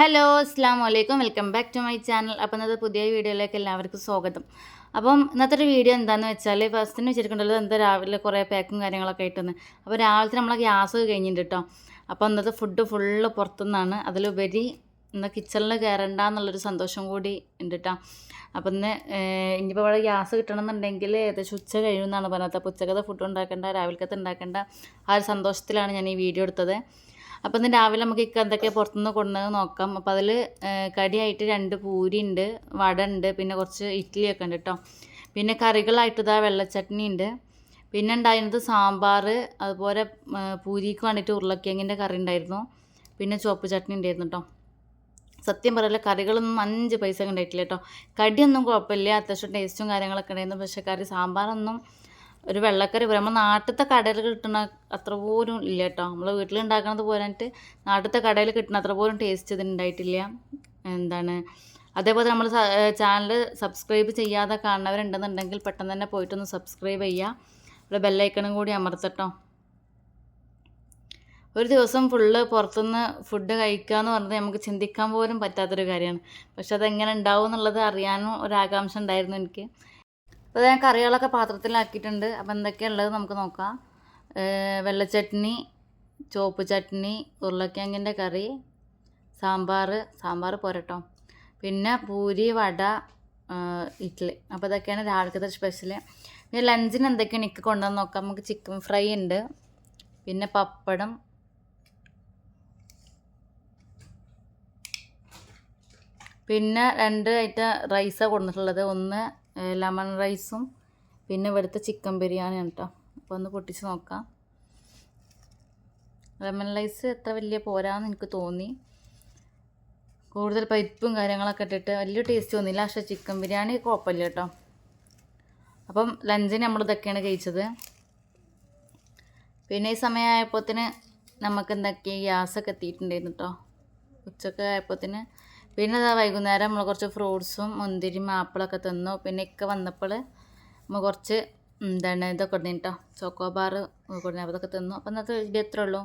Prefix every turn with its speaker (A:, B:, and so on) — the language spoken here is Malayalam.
A: ഹലോ അസ്സാം വലൈക്കും welcome back to my channel അപ്പോൾ ഇന്നത്തെ പുതിയ വീഡിയോയിലേക്ക് എല്ലാവർക്കും സ്വാഗതം. അപ്പം ഇന്നത്തെ ഒരു വീഡിയോ എന്താണെന്ന് വെച്ചാൽ ഫസ്റ്റിന് വെച്ചിട്ടുണ്ടല്ലോ എന്താ രാവിലെ കുറേ പാക്കും കാര്യങ്ങളൊക്കെ ആയിട്ടൊന്ന്. അപ്പോൾ രാവിലത്തെ നമ്മളെ ഗ്യാസ് കഴിഞ്ഞിട്ട് കേട്ടോ അപ്പോൾ ഇന്നത്തെ ഫുഡ് ഫുള്ള് പുറത്തുനിന്നാണ്. അതിലുപരി ഇന്ന് കിച്ചണിൽ കയറണ്ട എന്നുള്ളൊരു സന്തോഷം കൂടി ഉണ്ട് കേട്ടോ അപ്പം ഇന്ന് ഇനിയിപ്പോൾ ഇവിടെ ഗ്യാസ് കിട്ടണമെന്നുണ്ടെങ്കിൽ ഏകദേശം ഉച്ച കഴിയുമെന്നാണ് പറഞ്ഞത്. അപ്പോൾ ഉച്ചക്കത്തെ ഫുഡ് ഉണ്ടാക്കേണ്ട രാവിലത്തെ ഉണ്ടാക്കേണ്ട ആ ഒരു സന്തോഷത്തിലാണ് ഞാൻ ഈ വീഡിയോ എടുത്തത്. അപ്പോൾ ഇന്ന് രാവിലെ നമുക്ക് ഇക്ക എന്തൊക്കെ പുറത്തുനിന്ന് കൊണ്ടുവന്ന് നോക്കാം. അപ്പോൾ അതിൽ കടിയായിട്ട് രണ്ട് പൂരി ഉണ്ട് വട ഉണ്ട് പിന്നെ കുറച്ച് ഇഡ്ഡലിയൊക്കെ ഉണ്ട് കേട്ടോ പിന്നെ കറികളായിട്ട് ഇതാ വെള്ളച്ചട്നി ഉണ്ട്. പിന്നെ ഉണ്ടായിരുന്നത് സാമ്പാർ അതുപോലെ പൂരിക്ക് വേണ്ടിയിട്ട് ഉരുളക്കിഴങ്ങിന്റെ കറി ഉണ്ടായിരുന്നു. പിന്നെ ചുവപ്പ് ചട്നി ഉണ്ടായിരുന്നു കേട്ടോ സത്യം പറയല്ല കറികളൊന്നും അഞ്ച് പൈസ ഉണ്ടായിട്ടില്ല കേട്ടോ കടിയൊന്നും കുഴപ്പമില്ല അത്യാവശ്യം ടേസ്റ്റും കാര്യങ്ങളൊക്കെ ഉണ്ടായിരുന്നു. പക്ഷേ കറി സാമ്പാറൊന്നും ഒരു വെള്ളക്കറി പോലെ. നമ്മൾ നാട്ടിലത്തെ കടയിൽ കിട്ടുന്ന അത്ര പോലും ഇല്ല കേട്ടോ. നമ്മൾ വീട്ടിലുണ്ടാക്കണത് പോരായിട്ട് നാട്ടിലത്തെ കടയിൽ കിട്ടുന്ന അത്ര പോലും ടേസ്റ്റ് ഇതിന് ഉണ്ടായിട്ടില്ല എന്താണ്? അതേപോലെ നമ്മൾ ചാനൽ സബ്സ്ക്രൈബ് ചെയ്യാതെ കാണുന്നവരുണ്ടെന്നുണ്ടെങ്കിൽ പെട്ടെന്ന് തന്നെ പോയിട്ടൊന്ന് സബ്സ്ക്രൈബ് ചെയ്യുക ഇവിടെ ബെല്ലൈക്കണും കൂടി അമർത്തട്ടോ. ഒരു ദിവസം ഫുള്ള് പുറത്തുനിന്ന് ഫുഡ് കഴിക്കുക എന്ന് പറഞ്ഞത് നമുക്ക് ചിന്തിക്കാൻ പോലും പറ്റാത്തൊരു കാര്യമാണ്. പക്ഷെ അതെങ്ങനെ ഉണ്ടാവും എന്നുള്ളത് അറിയാനും ഒരു ആകാംക്ഷ ഉണ്ടായിരുന്നു എനിക്ക്. അപ്പോൾ ഞാൻ കറികളൊക്കെ പാത്രത്തിലാക്കിയിട്ടുണ്ട്. അപ്പോൾ എന്തൊക്കെയാണ് ഉള്ളത് നമുക്ക് നോക്കാം. വെള്ളച്ചട്നി ചോപ്പ് ചട്നി ഉരുളക്കിഴങ്ങിന്റെ കറി സാമ്പാർ സാമ്പാർ പോരട്ടോ. പിന്നെ പൂരി വട ഇഡ്ഡലി അപ്പോൾ ഇതൊക്കെയാണ് രാവിലത്തെ സ്പെഷ്യൽ പിന്നെ ലഞ്ചിന് എന്തൊക്കെയാണ് എനിക്ക് കൊണ്ടുവന്ന് നോക്കാം. നമുക്ക് ചിക്കൻ ഫ്രൈ ഉണ്ട്. പിന്നെ പപ്പടം. പിന്നെ രണ്ട് ഐറ്റം റൈസാണ് കൊണ്ടിട്ടുള്ളത് ഒന്ന് ലെമൺ റൈസും പിന്നെ ഇവിടുത്തെ ചിക്കൻ ബിരിയാണിയാണ് കേട്ടോ അപ്പോൾ ഒന്ന് പൊട്ടിച്ച് നോക്കാം. ലെമൺ റൈസ് എത്ര വലിയ പോരാന്ന് എനിക്ക് തോന്നി. കൂടുതൽ പരിപ്പും കാര്യങ്ങളൊക്കെ ഇട്ടിട്ട് വലിയ ടേസ്റ്റ് തോന്നിയില്ല പക്ഷേ ചിക്കൻ ബിരിയാണി കുഴപ്പമില്ല കേട്ടോ അപ്പം ലഞ്ചിന് നമ്മൾ ഇതൊക്കെയാണ് കഴിച്ചത്. പിന്നെ ഈ സമയമായപ്പോത്തിന് നമുക്ക് എന്തൊക്കെ ഗ്യാസൊക്കെ എത്തിയിട്ടുണ്ടായിരുന്നു കേട്ടോ ഉച്ചയ്ക്ക് ആയപ്പോത്തിന് പിന്നെ അതാ വൈകുന്നേരം നമ്മൾ കുറച്ച് ഫ്രൂട്ട്സും മുന്തിരി ആപ്പിളൊക്കെ തിന്നു. പിന്നെ ഇക്ക വന്നപ്പോൾ നമ്മൾ കുറച്ച് എന്താണ് ഇതൊക്കെ കൊടുത്തു കേട്ടോ ചോക്കോബാർ കൊടുത്തു അതൊക്കെ തിന്നു. അപ്പോൾ ഇന്നത്തെ വീഡിയോ എത്ര ഉള്ളൂ.